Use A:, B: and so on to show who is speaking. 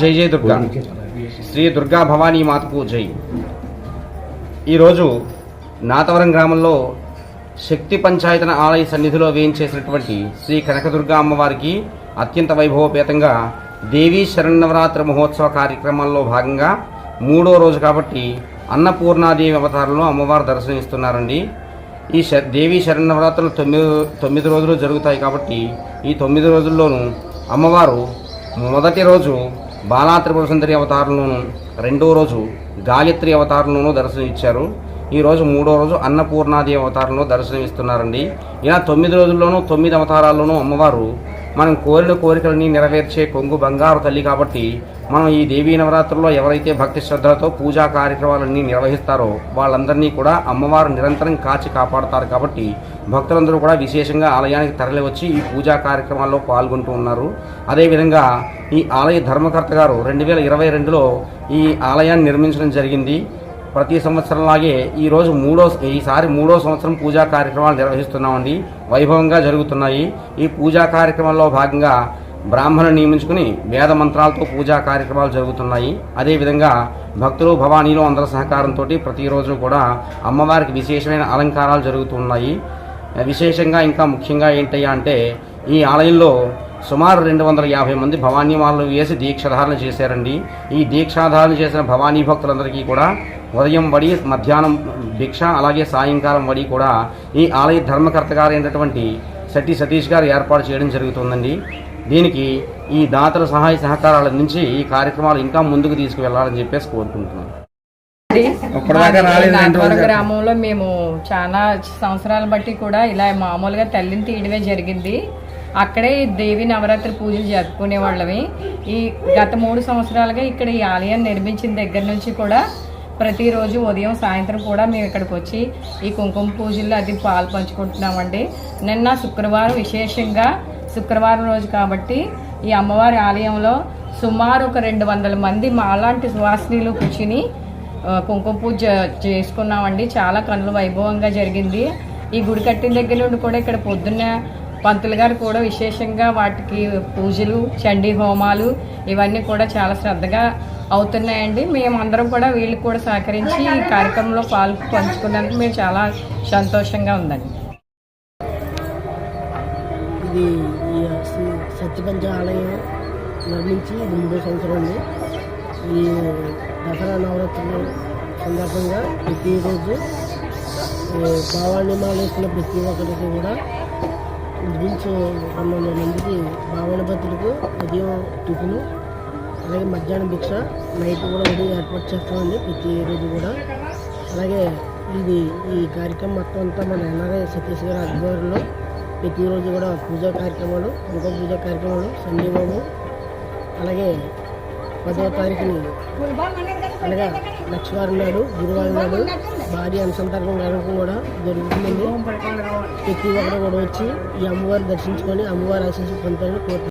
A: జై జై దుర్గా. శ్రీ దుర్గా భవానీ మాతకు జై. ఈరోజు నాతవరం గ్రామంలో శక్తి పంచాయతన ఆలయ సన్నిధిలో వేయించేసినటువంటి శ్రీ కనకదుర్గా అమ్మవారికి అత్యంత వైభవపేతంగా దేవీ శరణవరాత్రి మహోత్సవ కార్యక్రమాల్లో భాగంగా మూడో రోజు కాబట్టి అన్నపూర్ణాదేవి అవతారంలో అమ్మవారు దర్శనమిస్తున్నారండి. ఈ శ దేవీ శరణవరాత్రులు తొమ్మిది తొమ్మిది రోజులు జరుగుతాయి కాబట్టి ఈ తొమ్మిది రోజుల్లోనూ అమ్మవారు మొదటి రోజు బాలా త్రిపుర సుందరి అవతారంలోను రెండో రోజు గాయత్రి అవతారంలోనూ దర్శనం ఇచ్చారు ఈరోజు మూడో రోజు అన్నపూర్ణాది అవతారంలో దర్శనం ఇస్తున్నారండి ఇలా తొమ్మిది రోజుల్లోనూ తొమ్మిది అవతారాల్లోనూ అమ్మవారు మనం కోరిన కోరికలని నెరవేర్చే కొంగు బంగారు తల్లి కాబట్టి మనం ఈ దేవీ నవరాత్రుల్లో ఎవరైతే భక్తి శ్రద్ధలతో పూజా కార్యక్రమాలన్నీ నిర్వహిస్తారో వాళ్ళందరినీ కూడా అమ్మవారు నిరంతరం కాచి కాపాడుతారు కాబట్టి భక్తులందరూ కూడా విశేషంగా ఆలయానికి తరలివచ్చి ఈ పూజా కార్యక్రమాల్లో పాల్గొంటూ ఉన్నారు. అదేవిధంగా ఈ ఆలయ ధర్మకర్త గారు రెండు వేల ఇరవై రెండులో ఈ ఆలయాన్ని నిర్మించడం జరిగింది. ప్రతి సంవత్సరంలాగే ఈరోజు మూడో ఈసారి మూడో సంవత్సరం పూజా కార్యక్రమాలు నిర్వహిస్తున్నామండి. వైభవంగా జరుగుతున్నాయి. ఈ పూజా కార్యక్రమంలో భాగంగా బ్రాహ్మణు నియమించుకుని వేద మంత్రాలతో పూజా కార్యక్రమాలు జరుగుతున్నాయి. అదేవిధంగా భక్తులు భవానీలో అందరి సహకారంతో ప్రతిరోజు కూడా అమ్మవారికి విశేషమైన అలంకారాలు జరుగుతున్నాయి. విశేషంగా ఇంకా ముఖ్యంగా ఏంటయ్యా అంటే ఈ ఆలయంలో సుమారు రెండు వందల యాభై మంది భవానీ మాలలు వేసి దీక్షాధారణ చేశారండి. ఈ దీక్షాధారణ చేసిన భవానీ భక్తులందరికీ కూడా ఉదయం వడి మధ్యాహ్నం భిక్ష అలాగే సాయంకాలం వడి కూడా ఈ ఆలయ ధర్మకర్త గారైనటువంటి సతీ సతీష్ గారు ఏర్పాటు చేయడం జరుగుతుందండి. దీనికి ఈ దాతల సహాయ సహకారాల నుంచి ఈ కార్యక్రమాలు ఇంకా ముందుకు తీసుకువెళ్ళాలని చెప్పేసి కోరుకుంటున్నాను.
B: గ్రామంలో మేము చాలా సంవత్సరాల బట్టి కూడా ఇలా మామూలుగా తల్లిని తీయడమే జరిగింది. అక్కడే దేవి నవరాత్రి పూజలు జరుపుకునే వాళ్ళవి ఈ గత మూడు సంవత్సరాలుగా ఇక్కడ ఈ ఆలయాన్ని నిర్మించిన దగ్గర నుంచి కూడా ప్రతిరోజు ఉదయం సాయంత్రం కూడా మేము ఇక్కడికి వచ్చి ఈ కుంకుమ పూజల్లో అది పాలు పంచుకుంటున్నామండి. నిన్న శుక్రవారం విశేషంగా శుక్రవారం రోజు కాబట్టి ఈ అమ్మవారి ఆలయంలో సుమారు ఒక రెండు వందల మంది మాలాంటి సువాసినీలు కూర్చుని కుంకుమ పూజ చేసుకున్నామండి. చాలా కనుల వైభవంగా జరిగింది. ఈ గుడి కట్టిన దగ్గర నుండి కూడా ఇక్కడ పొద్దున్న పంతులు గారు కూడా విశేషంగా వాటికి పూజలు చండీ హోమాలు ఇవన్నీ కూడా చాలా శ్రద్ధగా అవుతున్నాయండి. మేము అందరం కూడా వీళ్ళు కూడా సహకరించి ఈ కార్యక్రమంలో పాలు పంచుకున్నందుకు మేము చాలా సంతోషంగా ఉందండి.
C: ఇది సత్యపంచ ఆలయం నిర్మించి ఇది మూడో సంవత్సరం ఉంది ఈ దసరా నవరాత్రులు సందర్భంగా ప్రతిరోజు భావాన్ని మాలేసిన ప్రతి ఒక్కరికి కూడా ఇంచుమించు రెండు వందల మందికి భావన భక్తులకు ఉదయం టిఫిన్ అలాగే మధ్యాహ్నం భిక్ష నైట్ కూడా ఉదయం ఏర్పాటు చేస్తామండి ప్రతిరోజు కూడా. అలాగే ఇది ఈ కార్యక్రమం మొత్తం అంతా మన ఎన్ఆర్ఐ సతీష్ గారి ఆధ్వర్యంలో ప్రతిరోజు కూడా పూజా కార్యక్రమాలు కుంకుమ పూజా కార్యక్రమాలు సంజీవము అలాగే పదవ తారీఖుని అనగా లక్ష్మీవారం నాడు గురువారం నాడు భారీ అనుసంతర్గం కార్యక్రమం కూడా జరుగుతుందండి. ప్రతి ఒక్కరు కూడా వచ్చి ఈ అమ్మవారిని దర్శించుకొని అమ్మవారి ఆశీస్సు పొందాలని కోరుతున్నాను